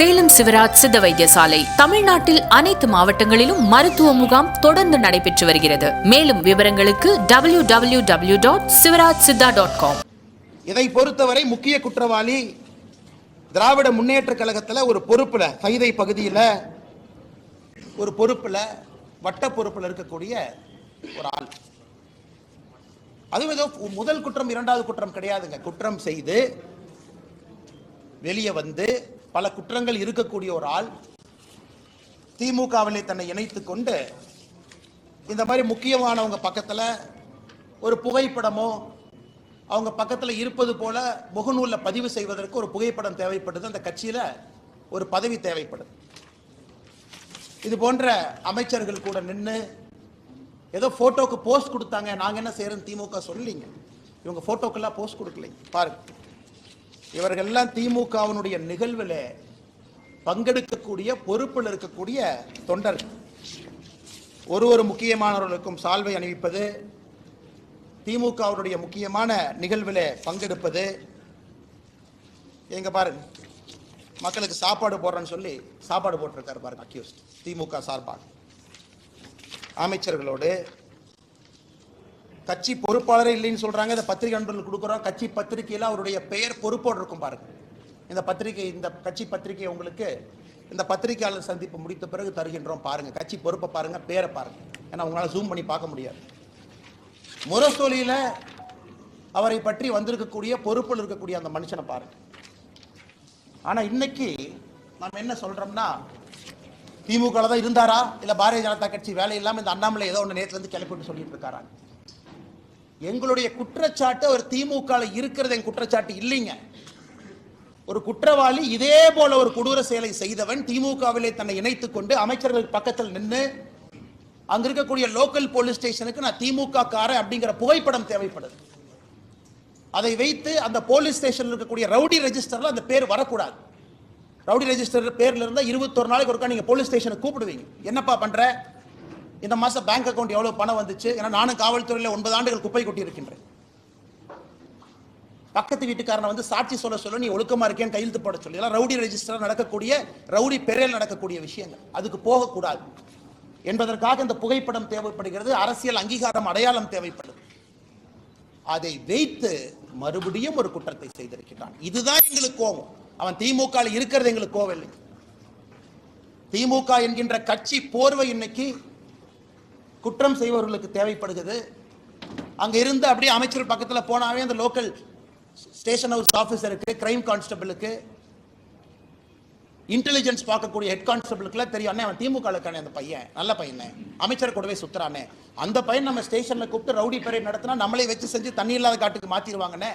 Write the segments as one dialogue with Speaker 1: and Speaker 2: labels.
Speaker 1: சேலம் சிவராஜ் சித்த வைத்தியசாலை. தமிழ்நாட்டில் அனைத்து மாவட்டங்களிலும் மருத்துவ முகாம் தொடர்ந்து நடைபெற்று வருகிறது. மேலும் விவரங்களுக்கு W W W dot Sivaraj Siddha dot com
Speaker 2: இதை பொறுத்தவரை முக்கிய குற்றவாளி திராவிட முன்னேற்ற கழகத்தில் ஒரு பொறுப்பில் சைதை பகுதியில் ஒரு பொறுப்பில் வட்ட பொறுப்பில் இருக்கக்கூடிய ஒரு ஆள். அதுவும் ஏதோ முதல் குற்றம் இரண்டாவது குற்றம் கிடையாதுங்க. குற்றம் செய்து வெளியே வந்து பல குற்றங்கள் இருக்கக்கூடிய ஒரு ஆள் திமுகவிலே தன்னை இணைத்து கொண்டு இந்த மாதிரி முக்கியமானவங்க பக்கத்தில் ஒரு புகைப்படமோ அவங்க பக்கத்தில் இருப்பது போல முகநூலில் பதிவு செய்வதற்கு ஒரு புகைப்படம் தேவைப்படுது. அந்த கட்சியில் ஒரு பதவி தேவைப்படுது. இது போன்ற அமைச்சர்கள் கூட நின்று ஏதோ ஃபோட்டோக்கு போஸ்ட் கொடுத்தாங்க. நாங்கள் என்ன செய்கிறோன்னு திமுக சொல்லிங்க. இவங்க ஃபோட்டோக்கெல்லாம் போஸ்ட் கொடுக்கலைங்க. பாருங்கள் இவர்கள்லாம் திமுகவினுடைய நிகழ்வில் பங்கெடுக்கக்கூடிய பொறுப்பில் இருக்கக்கூடிய தொண்டர்கள். ஒரு ஒரு முக்கியமானவர்களுக்கும் சால்வை அணிவிப்பது திமுகவுடைய முக்கியமான நிகழ்வில் பங்கெடுப்பது. எங்க பாருங்க. மக்களுக்கு சாப்பாடு போடுறேன்னு சொல்லி சாப்பாடு போட்டிருக்காரு பாருங்க அக்யூஸ்ட் திமுக சார்பாக. அமைச்சர்களோடு கட்சி பொறுப்பாளரே இல்லைன்னு சொல்றாங்க. இந்த பத்திரிகை நண்பர்கள் கொடுக்குறோம். கட்சி பத்திரிகையில் அவருடைய பெயர் பொறுப்போடு இருக்கும் பாருங்க. இந்த பத்திரிகை இந்த கட்சி பத்திரிகை உங்களுக்கு இந்த பத்திரிகையாளர் சந்திப்பு முடித்த பிறகு தருகின்றோம் பாருங்க. கட்சி பொறுப்பை பாருங்க பேரை பாருங்க. ஏன்னா உங்களால் ஜூம் பண்ணி பார்க்க முடியாது. முரசொலியில அவரை பற்றி வந்திருக்கக்கூடிய பொறுப்பில் இருக்கக்கூடிய அந்த மனுஷனை பாருங்க. ஆனா இன்னைக்கு நம்ம என்ன சொல்றோம்னா திமுக தான் இருந்தாரா? இல்ல பாரதிய ஜனதா கட்சி வேலை இல்லாமல் இந்த அண்ணாமலை ஏதோ ஒன்று நேரத்துல இருந்து கிளப்பிட்டு சொல்லிட்டு இருக்காரா? எங்களுடைய குற்றச்சாட்டு அவர் திமுக இருக்கிறது என் குற்றச்சாட்டு இல்லைங்க. ஒரு குற்றவாளி இதே போல ஒரு கொடூர செயலை செய்தவன் திமுகவிலே தன்னை இணைத்துக் கொண்டு அமைச்சர்கள் பக்கத்தில் நின்று அங்க இருக்கக்கூடிய லோக்கல் போலீஸ் ஸ்டேஷனுக்கு நான் திமுக காரன் அப்படிங்கிற புகைப்படம் தேவைப்படுது. அதை வைத்து அந்த போலீஸ் ஸ்டேஷனில் இருக்கக்கூடிய ரவுடி ரெஜிஸ்டர்ல அந்த பேர் வரக்கூடாது. ரவுடி ரெஜிஸ்டர் பேர்ல இருந்தா இருபத்தொரு நாளைக்கு ஒருக்கா நீங்க போலீஸ் ஸ்டேஷனை கூப்பிடுவீங்க. என்னப்பா பண்ற? இந்த மாதம் பேங்க் அக்கௌண்ட் எவ்வளவு பணம் வந்துச்சு? ஏன்னா நானும் காவல்துறையில் ஒன்பது ஆண்டுகள் குப்பை கொட்டி இருக்கின்றேன் பக்கத்து வீட்டுக்காரனை வந்து சாட்சி சொல்ல சொல்ல நீ ஒழுக்கமா இருக்கேன்னு கையெழுத்து போட சொல்லி. எல்லாம் ரவுடி ரெஜிஸ்டர் நடக்கக்கூடிய ரவுடி பெரியல் நடக்கக்கூடிய விஷயங்கள். அதுக்கு போகக்கூடாது. என்பதற்காக இந்த புகைப்படம் தேவைப்படுகிறது. அரசியல் அங்கீகாரம் அடையாளம் தேவைப்படுது அதை வைத்து மறுபடியும் ஒரு குற்றத்தை செய்திருக்கிறான். இதுதான் எங்களுக்கு கோபம். அவன் திமுக இருக்கிறது எங்களுக்கு கோவம் இல்லை. திமுக என்கின்ற கட்சி போர்வை இன்னைக்கு குற்றம் செய்பவர்களுக்கு தேவைப்படுகிறது. அங்கே இருந்து அப்படியே அமைச்சர் பக்கத்தில் போனாவே அந்த லோக்கல் ஸ்டேஷன் ஹவுஸ் ஆஃபீஸருக்கு கிரைம் கான்ஸ்டபிளுக்கு இன்டெலிஜென்ஸ் பார்க்கக்கூடிய ஹெட் கான்ஸ்டபிளுக்குலாம் தெரியும் அண்ணே அவன் திமுக அந்த பையன். நல்ல பையனே. அமைச்சர் கூடவே சுத்துறானே. அந்த பையன் நம்ம ஸ்டேஷனில் கூப்பிட்டு ரவுடி பெரை நடத்தினா நம்மளே வச்சு செஞ்சு தண்ணி இல்லாத காட்டுக்கு மாற்றிடுவாங்கண்ணே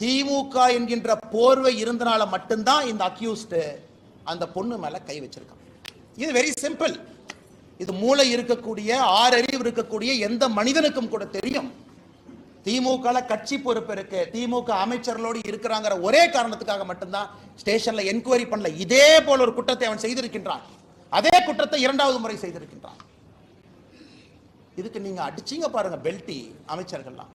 Speaker 2: திமுக என்கின்ற போர்வை இருந்தனால மட்டும்தான் இந்த அக்யூஸ்டு அந்த பொண்ணு மேலே கை வச்சிருக்கான். இது வெரி சிம்பிள் இது மூளை இருக்கக்கூடிய ஆறறிவு இருக்கக்கூடிய எந்த மனிதனுக்கும் கூட தெரியும். திமுக கட்சி பொறுப்பு இருக்கு. திமுக அமைச்சர்களோடு இருக்கிறாங்கிற ஒரே காரணத்துக்காக மட்டும்தான் ஸ்டேஷன்ல என்கொயரி பண்ணல. இதே போல ஒரு குற்றத்தை அவன் செய்திருக்கின்றான். அதே குற்றத்தை இரண்டாவது முறை செய்திருக்கின்றான். இதுக்கு நீங்க அடிச்சீங்க பாருங்க பெல்ட்டி அமைச்சர்கள்லாம்.